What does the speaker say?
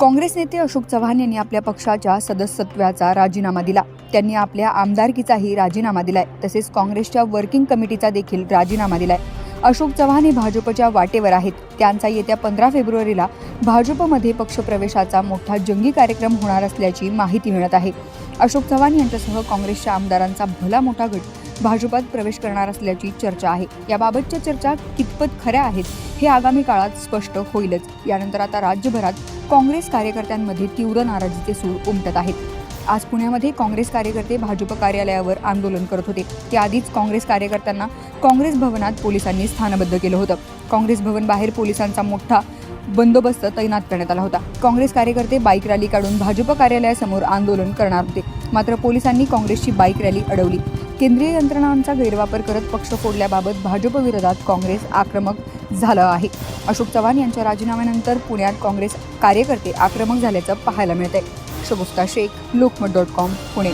काँग्रेस नेते अशोक चव्हाण यांनी आपल्या पक्षाच्या सदस्यत्वाचा राजीनामा दिला. त्यांनी आपल्या आमदारकीचाही राजीनामा दिलाय. तसेच काँग्रेसच्या वर्किंग कमिटीचा देखील राजीनामा दिलाय. अशोक चव्हाण हे भाजपच्या वाटेवर आहेत. त्यांचा येत्या पंधरा फेब्रुवारीला भाजपमध्ये पक्षप्रवेशाचा मोठा जंगी कार्यक्रम होणार असल्याची माहिती मिळत आहे. अशोक चव्हाण यांच्यासह काँग्रेसच्या आमदारांचा भला मोठा गट भाजपात प्रवेश करणार असल्याची चर्चा आहे. याबाबतच्या चर्चा कितपत खऱ्या आहेत हे आगामी काळात स्पष्ट होईलच. यानंतर आता राज्यभरात काँग्रेस कार्यकर्त्यांमध्ये तीव्र नाराजीचे सूर उमटत आहेत. आज पुण्यामध्ये काँग्रेस कार्यकर्ते भाजप कार्यालयावर आंदोलन करत होते. त्याआधीच काँग्रेस कार्यकर्त्यांना काँग्रेस भवनात पोलिसांनी स्थानबद्ध केलं होतं. काँग्रेस भवन बाहेर पोलिसांचा मोठा बंदोबस्त तैनात करण्यात आला होता. काँग्रेस कार्यकर्ते बाईक रॅली काढून भाजप कार्यालयासमोर आंदोलन करणार होते. मात्र पोलिसांनी काँग्रेसची बाईक रॅली अडवली. केंद्रीय यंत्रणांचा गैरवापर करत पक्ष फोडल्याबाबत भाजप विरोधात काँग्रेस आक्रमक झालं आहे. अशोक चव्हाण यांच्या राजीनाम्यानंतर पुण्यात काँग्रेस कार्यकर्ते आक्रमक झाल्याचं पाहायला मिळत आहे शगुफ्ता शेख लोकमत डॉट कॉम पुणे.